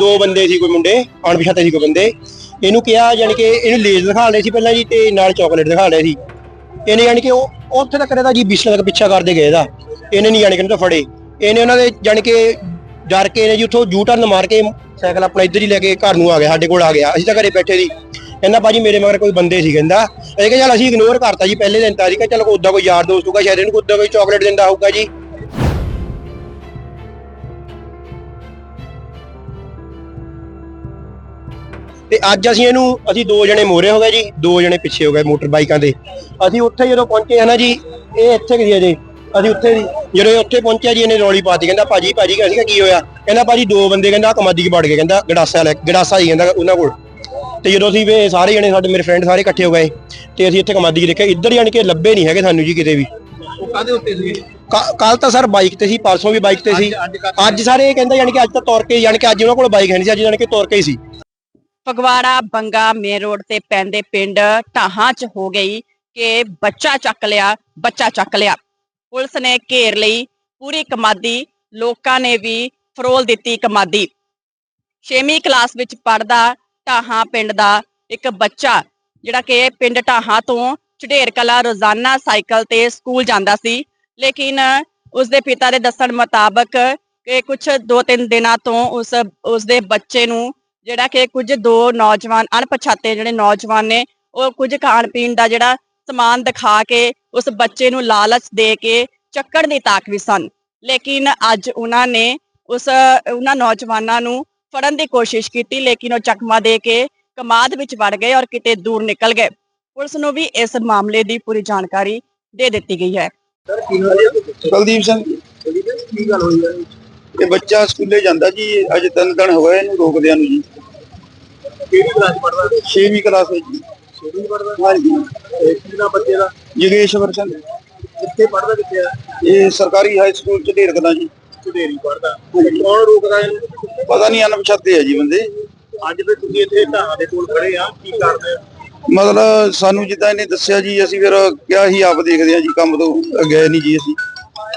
ਦੋ ਬੰਦੇ ਸੀ ਕੋਈ ਮੁੰਡੇ, ਅਣਪਛਾਤੇ ਸੀ ਕੋਈ ਬੰਦੇ। ਇਹਨੂੰ ਕਿਹਾ ਯਾਨੀ ਕਿ ਇਹਨੂੰ ਲੇਜ਼ ਦਿਖਾ ਲਏ ਸੀ ਪਹਿਲਾਂ ਜੀ ਤੇ ਨਾਲ ਚਾਕਲੇਟ ਦਿਖਾ ਲਏ ਸੀ। ਇਹਨੇ ਯਾਨੀ ਕਿ ਉਹ ਉੱਥੇ ਤੱਕ ਇਹਦਾ ਜੀ ਬਿਸਲਾ ਤੱਕ ਪਿੱਛਾ ਕਰਦੇ ਗਏ ਦਾ ਇਹਨੇ ਨਹੀਂ ਯਾਨੀ ਕਿ ਇਹਨੂੰ ਫੜੇ। ਇਹਨੇ ਉਹਨਾਂ ਦੇ ਯਾਨੀ ਕਿ ਡਰ ਕੇ ਇਹਨੇ ਜੀ ਉੱਥੋਂ ਜੂ ਟਰਨ ਮਾਰ ਕੇ ਸਾਈਕਲ ਆਪਣਾ ਇੱਧਰ ਹੀ ਲੈ ਕੇ ਘਰ ਨੂੰ ਆ ਗਿਆ, ਸਾਡੇ ਕੋਲ ਆ ਗਿਆ। ਅਸੀਂ ਤਾਂ ਘਰੇ ਬੈਠੇ ਸੀ। ਕਹਿੰਦਾ ਬਾਜੀ ਮੇਰੇ ਮਗਰ ਕੋਈ ਬੰਦੇ ਸੀ ਕਹਿੰਦਾ। ਇਹ ਕਿ ਚੱਲ ਅਸੀਂ ਇਗਨੋਰ ਕਰਤਾ ਜੀ, ਪਹਿਲੇ ਦਿਨ ਤਾਂ। ਅਸੀਂ ਕਿ ਚੱਲ ਉਦਾਂ ਕੋਈ ਯਾਰ ਦੋਸਤ ਹੋਊਗਾ, ਸ਼ਾਇਦ ਇਹਨੂੰ ਉਦਾਂ ਕੋਈ ਚਾਕਲੇਟ ਦਿੰਦਾ ਹੋਊਗਾ ਜੀ। ਤੇ ਅੱਜ ਅਸੀਂ ਇਹਨੂੰ ਅਸੀਂ ਦੋ ਜਣੇ ਮੋਰੇ ਹੋ ਗਏ ਜੀ ਦੋ ਜਣੇ ਪਿੱਛੇ ਹੋ ਗਏ ਮੋਟਰ ਬਾਈਕਾਂ ਦੇ ਅਸੀਂ ਉੱਥੇ ਜਦੋਂ ਪਹੁੰਚੇ ਹਨਾ ਜੀ ਇਹ ਇੱਥੇ ਕਿ ਅਜੇ ਅਸੀਂ ਉੱਥੇ ਜਦੋਂ ਇਹ ਉੱਥੇ ਪਹੁੰਚਿਆ ਜੀ ਇਹਨੇ ਰੌਲੀ ਪਾਤੀ ਕਹਿੰਦਾ ਭਾਜੀ ਭਾਜੀ ਅਸੀਂ ਕਿਹਾ ਕੀ ਹੋਇਆ? ਕਹਿੰਦਾ ਭਾਜੀ ਦੋ ਬੰਦੇ ਕਹਿੰਦਾ ਕਮਾਦੀ ਚ ਵੜ ਗਏ ਕਹਿੰਦਾ ਗੜਾਸਾ ਲੈ ਗੜਾਸਾ ਹੀ ਕਹਿੰਦਾ ਉਹਨਾਂ ਕੋਲ। ਤੇ ਜਦੋਂ ਅਸੀਂ ਵੇ ਸਾਰੇ ਜਣੇ ਸਾਡੇ ਮੇਰੇ ਫਰੈਂਡ ਸਾਰੇ ਇਕੱਠੇ ਹੋ ਗਏ ਤੇ ਅਸੀਂ ਇੱਥੇ ਕਮਾਦੀ ਦੇਖਿਆ ਇੱਧਰ ਯਾਨੀ ਕਿ ਲੱਭੇ ਨਹੀਂ ਹੈਗੇ ਸਾਨੂੰ ਜੀ ਕਿਤੇ ਵੀ। ਉਹ ਕਾਦੇ ਉੱਤੇ ਸੀ ਕੱਲ ਤਾਂ ਸਰ ਬਾਈਕ ਤੇ ਸੀ ਪਰਸੋਂ ਵੀ ਬਾਈਕ ਤੇ ਸੀ? ਅੱਜ ਸਾਰੇ ਇਹ ਕਹਿੰਦਾ ਯਾਨੀ ਕਿ ਅੱਜ ਤਾਂ ਤੁਰ ਕੇ ਯਾਨੀ ਕਿ ਅੱਜ ਉਹਨਾਂ ਕੋਲ ਬਾਈਕ ਹੈ ਨਹੀਂ ਸੀ ਅੱਜ ਯਾਨੀ ਕਿ ਤੁਰ ਕੇ ਹੀ ਸੀ। ਫਗਵਾੜਾ, ਬੰਗਾ, ਮੇਨ ਰੋਡ ਤੇ ਪੈਂਦੇ ਪਿੰਡ ਢਾਹਾਂ 'ਚ ਹੋ ਗਈ ਕਿ ਬੱਚਾ ਚੱਕ ਲਿਆ, ਬੱਚਾ ਚੱਕ ਲਿਆ। ਪੁਲਿਸ ਨੇ ਘੇਰ ਲਈ ਪੂਰੀ ਕਮਾਦੀ, ਲੋਕਾਂ ਨੇ ਵੀ ਫਰੋਲ ਦਿੱਤੀ ਕਮਾਦੀ। 6ਵੀਂ ਕਲਾਸ ਵਿੱਚ ਪੜਦਾ ਢਾਹਾਂ ਪਿੰਡ ਦਾ ਇੱਕ ਬੱਚਾ, ਜਿਹੜਾ ਕਿ ਪਿੰਡ ਢਾਹਾਂ ਤੋਂ ਝਢੇਰ ਕਲਾ ਰੋਜ਼ਾਨਾ ਸਾਈਕਲ ਤੇ ਸਕੂਲ ਜਾਂਦਾ ਸੀ। ਲੇਕਿਨ ਉਸ ਦੇ ਪਿਤਾ ਦੇ ਦੱਸਣ ਮੁਤਾਬਕ ਕਿ ਕੁਝ ਦੋ ਤਿੰਨ ਦਿਨਾਂ ਤੋਂ ਉਸ ਉਸ ਦੇ ਬੱਚੇ ਨੂੰ ਜਿਹੜਾ ਕਿ ਕੁਝ ਦੋ ਨੌਜਵਾਨ ਅਣਪਛਾਤੇ ਜਿਹੜੇ ਨੌਜਵਾਨ ਨੇ ਉਹ ਕੁਝ ਖਾਣ ਪੀਣ ਦਾ ਜਿਹੜਾ ਸਮਾਨ ਦਿਖਾ ਕੇ ਉਸ ਬੱਚੇ ਨੂੰ ਲਾਲਚ ਦੇ ਕੇ ਚੱਕਣ ਦੀ ਤਾਕ ਵੀ ਸਨ। ਲੇਕਿਨ ਅੱਜ ਉਹਨਾਂ ਨੇ ਉਸ ਉਹਨਾਂ ਨੌਜਵਾਨਾਂ ਨੂੰ ਫੜਨ ਦੀ ਕੋਸ਼ਿਸ਼ ਕੀਤੀ ਲੇਕਿਨ ਉਹ ਚਕਮਾ ਦੇ ਕੇ ਕਮਾਦ ਵਿੱਚ ਵੜ ਗਏ ਔਰ ਕਿਤੇ ਦੂਰ ਨਿਕਲ ਗਏ। ਪੁਲਿਸ ਨੂੰ ਵੀ ਇਸ ਮਾਮਲੇ ਦੀ ਪੂਰੀ ਜਾਣਕਾਰੀ ਦੇ ਦਿੱਤੀ ਗਈ ਹੈ। ਸਰ ਕੀ ਨਾਮ ਹੈ? ਕੁਲਦੀਪ ਸਿੰਘ। ਕੀ ਗੱਲ ਹੋਈ ਹੈ? ਇਹ ਬੱਚਾ ਸਕੂਲੇ ਜਾਂਦਾ ਜੀ ਅੱਜ ਤਿੰਨ ਦਿਨ ਹੋ ਗਏ ਇਹਨੂੰ ਰੋਕਦਿਆਂ ਨੂੰ ਜੀ। ਕਿਹੜੀ ਕਲਾਸ ਪੜਦਾ 6ਵੀਂ ਕਲਾਸ ਵਿੱਚ ਜੀ। ਛੋਟੀ ਪੜਦਾ ਹਾਂਜੀ। ਕੀ ਨਾਮ ਬੱਚੇ ਦਾ? ਯੋਗੇਸ਼ਵਰ ਸਿੰਘ। ਕਿੱਥੇ ਪੜਦਾ ਕਿੱਥੇ ਆ? ਇਹ ਸਰਕਾਰੀ ਹਾਈ ਸਕੂਲ ਚ ਢੇਰਕਦਾ ਜੀ ਢੇਰੀ ਪੜਦਾ ਕੌਣ ਰੋਕਦਾ ਇਹਨੂੰ? ਪਤਾ ਨਹੀਂ ਅਣਪਛਾਤੇ ਆ ਜੀ ਬੰਦੇ। ਅੱਜ ਫਿਰ ਤੁਸੀਂ ਇੱਥੇ ਢਾਹਾਂ ਦੇ ਕੋਲ ਖੜੇ ਆ ਕੀ ਕਰਦੇ ਹੋ? ਮਤਲਬ ਸਾਨੂੰ ਜਿੱਦਾਂ ਇਹਨੇ ਦੱਸਿਆ ਜੀ ਅਸੀਂ ਫਿਰ ਕਿਹਾ ਸੀ ਆਪ ਦੇਖਦੇ ਆ ਜੀ ਕੰਮ ਤੋਂ ਗਏ ਨਹੀਂ ਜੀ ਅਸੀਂ।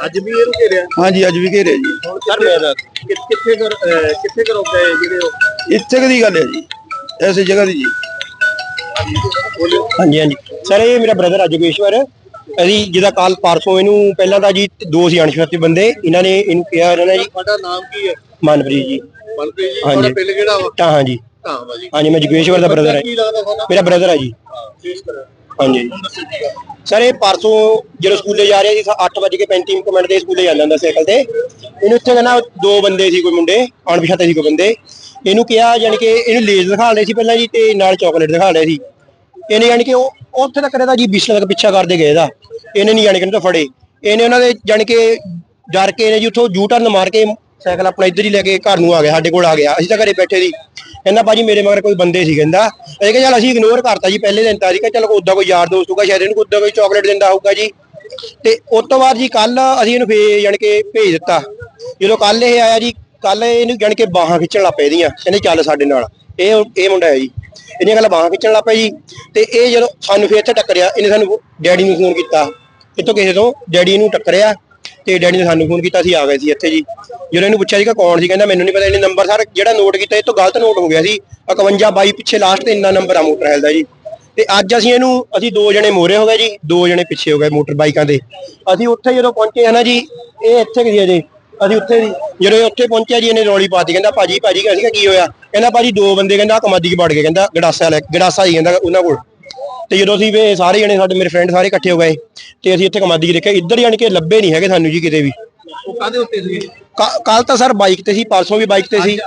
ਅੱਜ ਵੀ ਇਹਨੂੰ ਘੇਰਿਆ? ਹਾਂਜੀ ਅੱਜ ਵੀ ਘੇਰਿਆ ਜੀ। ਹੁਣ ਕਿੱਥੇ ਕਰ ਕਿੱਥੇ ਕਰੋ ਗਏ ਜਿਹੜੇ ਉਹ? ਇੱਥੇ ਕਦੀ ਗੱਲ ਹੈ ਜੀ। ਐਸੀ ਜਗ੍ਹਾ ਦੀ ਜੀ। ਹਾਂਜੀ ਹਾਂਜੀ। ਸਰ ਇਹ ਮੇਰਾ ਬ੍ਰਦਰ ਆ ਜੋਗੇਸ਼ਵਰ ਅਸੀਂ ਜਿਹਦਾ ਕੱਲ ਪਰਸੋਂ ਇਹਨੂੰ ਪਹਿਲਾਂ ਤਾਂ ਜੀ ਦੋ ਸੀ ਅਣਛਾਤੇ ਬੰਦੇ। ਇਹਨਾਂ ਨੇ ਇਹਨੂੰ ਕਿਹਾ ਇਹਨਾਂ ਨੇ ਜੀ ਤੁਹਾਡਾ ਨਾਮ ਕੀ ਹੈ? ਮਨਪ੍ਰੀਤ ਜੀ। ਮਨਪ੍ਰੀਤ ਜੀ ਹਾਂਜੀ। ਤੁਹਾਡਾ ਪਿੰਡ ਕਿਹੜਾ ਵਾ? ਤਾਂ ਹਾਂਜੀ। ਢਾਹਾਂ ਜੀ। ਹਾਂਜੀ ਮੈਂ ਜੋਗੇਸ਼ਵਰ ਦਾ ਬ੍ਰਦਰ ਹੈ। ਮੇਰਾ ਬ੍ਰਦਰ ਹੈ ਜੀ। ਹਾਂਜੀ। ਸਰ, ਇਹ ਪਰਸੋਂ ਜਦੋਂ ਸਕੂਲੇ ਜਾ ਰਿਹਾ ਸੀ 8:35 ਮਿੰਟ ਦੇ ਸਕੂਲੇ ਜਾਂਦਾ ਹੁੰਦਾ ਸਾਈਕਲ ਤੇ। ਇਹਨੂੰ ਇੱਥੇ ਕਹਿੰਦਾ ਦੋ ਬੰਦੇ ਸੀ ਕੋਈ ਮੁੰਡੇ, ਅਣਪਛਾਤੇ ਸੀ ਕੋਈ ਬੰਦੇ। ਇਹਨੂੰ ਕਿਹਾ ਯਾਨੀ ਕਿ ਇਹਨੂੰ ਲੇਜ਼ ਦਿਖਾ ਲਏ ਸੀ ਪਹਿਲਾਂ ਜੀ ਤੇ ਨਾਲ ਚਾਕਲੇਟ ਦਿਖਾ ਲਏ ਸੀ। ਇਹਨੇ ਯਾਨੀ ਕਿ ਉਹ ਉੱਥੇ ਤੱਕ ਇਹਦਾ ਜੀ ਬਿਸਲਾ ਤੱਕ ਪਿੱਛਾ ਕਰਦੇ ਗਏ ਇਹਦਾ। ਇਹਨੇ ਨਹੀਂ ਯਾਨੀ ਕਿ ਇਹਨੂੰ ਤਾਂ ਫੜੇ। ਇਹਨੇ ਉਹਨਾਂ ਦੇ ਯਾਨੀ ਕਿ ਡਰ ਕੇ ਇਹਨੇ ਜੀ ਉੱਥੋਂ ਜੂ ਟਰਨ ਮਾਰ ਕੇ ਸਾਈਕਲ ਆਪਣਾ ਇੱਧਰ ਹੀ ਲੈ ਕੇ ਘਰ ਨੂੰ ਆ ਗਿਆ, ਸਾਡੇ ਕੋਲ ਆ ਗਿਆ, ਅਸੀਂ ਤਾਂ ਘਰੇ ਬੈਠੇ ਸੀ। ਕਹਿੰਦਾ ਭਾਜੀ ਮੇਰੇ ਮਗਰ ਕੋਈ ਬੰਦੇ ਸੀ ਕਹਿੰਦਾ। ਇਹ ਕਿ ਚੱਲ ਅਸੀਂ ਇਗਨੋਰ ਕਰਤਾ ਜੀ ਪਹਿਲੇ ਦਿਨ ਤਾਂ, ਅਸੀਂ ਕਿ ਚੱਲ ਉਦਾਂ ਕੋਈ ਯਾਰ ਦੋਸਤ ਹੋਊਗਾ, ਸ਼ਾਇਦ ਇਹਨੂੰ ਉਦਾਂ ਕੋਈ ਚਾਕਲੇਟ ਦਿੰਦਾ ਹੋਊਗਾ ਜੀ। ਤੇ ਉਸ ਤੋਂ ਬਾਅਦ ਜੀ ਕੱਲ ਅਸੀਂ ਇਹਨੂੰ ਫੇ ਯਾਨੀ ਕਿ ਭੇਜ ਦਿੱਤਾ। ਜਦੋਂ ਕੱਲ ਇਹ ਆਇਆ ਜੀ ਕੱਲ ਇਹਨੂੰ ਯਾਨੀ ਕਿ ਬਾਹਾਂ ਖਿੱਚਣ ਲੱਗ ਪਏ ਇਹਦੀਆਂ, ਕਹਿੰਦੇ ਚੱਲ ਸਾਡੇ ਨਾਲ। ਇਹ ਇਹ ਮੁੰਡਾ ਹੈ ਜੀ। ਇਹਦੀਆਂ ਗੱਲਾਂ ਬਾਹਾਂ ਖਿੱਚਣ ਲੱਗ ਪਏ ਜੀ। ਤੇ ਇਹ ਜਦੋਂ ਸਾਨੂੰ ਫੇਰ ਇੱਥੇ ਟੱਕਰਿਆ, ਇਹਨੇ ਸਾਨੂੰ ਡੈਡੀ ਨੂੰ ਫੋਨ ਕੀਤਾ। ਇੱਥੋਂ ਕਿਸੇ ਤੋਂ, ਡੈਡੀ ਨੂੰ ਟੱਕਰਿਆ। ਤੇ ਡੈਡੀ ਨੇ ਸਾਨੂੰ ਫੋਨ ਕੀਤਾ ਸੀ ਆ ਗਏ ਸੀ ਇੱਥੇ ਜੀ। ਜਦੋਂ ਇਹਨੂੰ ਪੁੱਛਿਆ ਸੀਗਾ ਕੌਣ ਸੀ, ਕਹਿੰਦਾ ਮੈਨੂੰ ਨਹੀਂ ਪਤਾ, ਇਹਨੇ ਨੰਬਰ ਸਰ ਜਿਹੜਾ ਨੋਟ ਕੀਤਾ, ਇਹ ਤੋਂ ਗਲਤ ਨੋਟ ਹੋ ਗਿਆ ਸੀ। 51 22 ਪਿੱਛੇ ਲਾਸਟ ਤੇ ਇੰਨਾ ਨੰਬਰ ਆ ਮੋਟਰਸਾਈਕਲ ਦਾ ਜੀ। ਤੇ ਅੱਜ ਅਸੀਂ ਇਹਨੂੰ, ਅਸੀਂ ਦੋ ਜਣੇ ਮੋਰੇ ਹੋ ਗਏ ਜੀ, ਦੋ ਜਣੇ ਪਿੱਛੇ ਹੋ ਗਏ ਮੋਟਰ ਬਾਈਕਾਂ ਦੇ ਅਸੀਂ ਉੱਥੇ ਜਦੋਂ ਪਹੁੰਚੇ ਹਨਾ ਜੀ, ਇਹ ਇੱਥੇ ਕਿ ਅਜੇ ਅਸੀਂ ਉੱਥੇ ਦੀ ਜਦੋਂ ਉੱਥੇ ਪਹੁੰਚਿਆ ਜੀ, ਇਹਨੇ ਰੌਲੀ ਪਾਤੀ, ਕਹਿੰਦਾ ਭਾਜੀ ਭਾਜੀ ਅਸੀਂ ਕੀ ਹੋਇਆ? ਕਹਿੰਦਾ ਭਾਜੀ, ਦੋ ਬੰਦੇ ਕਹਿੰਦਾ ਕਮਾਦੀ ਚ ਵੜ ਗਏ, ਕਹਿੰਦਾ ਗੜਾਸਾ ਲੈ, ਗੜਾਸਾ ਹੀ ਕਹਿੰਦਾ ਉਹਨਾਂ ਕੋਲ। ਤੇ ਜਦੋਂ ਅਸੀਂ ਵੇ ਸਾਰੇ ਜਣੇ ਸਾਡੇ ਮੇਰੇ ਫਰੈਂਡ ਸਾਰੇ ਇਕੱਠੇ ਹੋ ਗਏ ਤੇ ਅਸੀਂ ਇੱਥੇ ਕਮਾਦੀ ਦੇਖਿਆ ਇੱਧਰ ਯਾਨੀ ਕਿ ਲੱਭੇ ਨਹੀਂ ਹੈਗੇ ਸਾਨੂੰ ਜੀ ਕਿਤੇ ਵੀ। ਉਹ ਕਾਦੇ ਉੱਤੇ ਸੀ ਕੱਲ ਤਾਂ ਸਰ ਬਾਈਕ ਤੇ ਸੀ ਪਰਸੋਂ ਵੀ ਬਾਈਕ ਤੇ ਸੀ।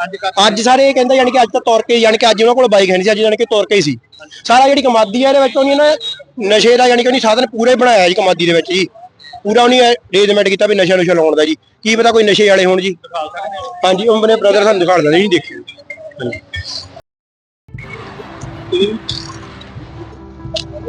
ਅੱਜ ਸਾਰੇ ਇਹ ਕਹਿੰਦਾ ਯਾਨੀ ਕਿ ਅੱਜ ਤਾਂ ਤੁਰ ਕੇ ਯਾਨੀ ਕਿ ਅੱਜ ਉਹਨਾਂ ਕੋਲ ਬਾਈਕ ਹੈ ਨਹੀਂ ਸੀ ਅੱਜ ਯਾਨੀ ਕਿ ਤੁਰ ਕੇ ਹੀ ਸੀ। ਸਾਰਾ ਜਿਹੜੀ ਕਮਾਦੀ ਆ ਇਹਦੇ ਵਿੱਚ ਉਹਨੇ ਨਾ ਨਸ਼ੇ ਦਾ ਯਾਨੀ ਕਿ ਉਹਨੇ ਸਾਧਨ ਪੂਰੇ ਬਣਾਇਆ ਜੀ ਕਮਾਦੀ ਦੇ ਵਿੱਚ ਜੀ। ਪੂਰਾ ਉਹਨੇ ਅਰੇਂਜਮੈਂਟ ਕੀਤਾ ਵੀ ਨਸ਼ਾ ਨੁਸ਼ਾ ਲਾਉਣ ਦਾ ਜੀ। ਕੀ ਪਤਾ ਕੋਈ ਨਸ਼ੇ ਵਾਲੇ ਹੋਣ ਜੀ। ਹਾਂਜੀ ਉਹ ਮੇਰੇ ਬ੍ਰਦਰ ਸਾਨੂੰ ਦਿਖਾ ਦਿੰਦੇ ਨਹੀਂ ਦੇਖਿਓ।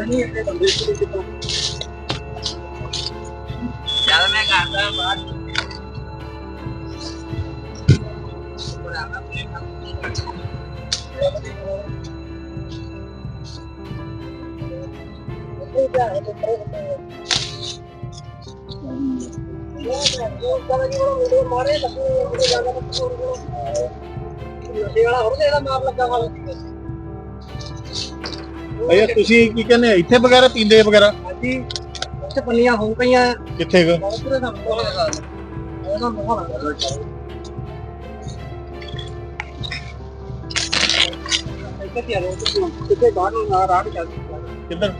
Jalannya nggak ada, Pak. Kurang apa sih, Pak? Ya, itu perut. Ya, itu perut. Ya, itu perut. Ya, itu perut. Ya, itu perut. Ya, itu perut. Ya, itu perut. Ya, itu perut. Ya, itu perut. ਭਈਆ ਤੁਸੀਂ ਕੀ ਕਹਿੰਦੇ? ਇੱਥੇ ਵਗੈਰਾ ਪੀਂਦੇ ਵਗੈਰਾ? ਇੱਥੇ ਪੰਨੀਆਂ ਹੋ ਪਈਆਂ ਕਿੱਥੇ ਕੁ? ਪੂਰੇ ਦਾ ਮਾਹੌਲ ਹੈਗਾ। ਉਹਦਾ ਮਾਹੌਲ ਇੱਥੇ ਕੀ ਹਾਲ ਕਿਤੇ ਬਾਹਰ ਨੂੰ ਨਾ ਰਾਹ ਚੱਲ ਕਿੱਧਰ?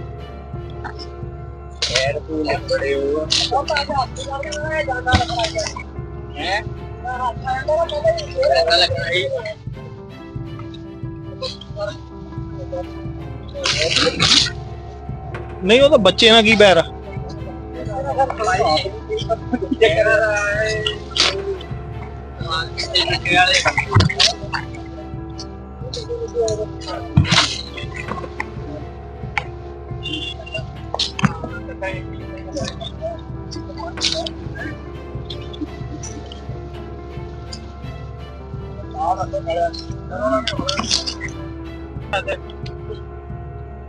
ਯਾਰ ਤੂੰ ਬੜੇ ਹੋ ਉਹ ਤਾਂ ਹਸਪਤਾਲ ਜਾਂਦਾ ਲੱਗਦਾ ਹੈ। ਨਹੀਂ ਉਹ ਤਾਂ ਬੱਚੇ ਨਾਲ ਕੀ ਬੈਰ ਆ?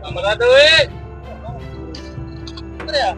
Kamera deh. Ada ya?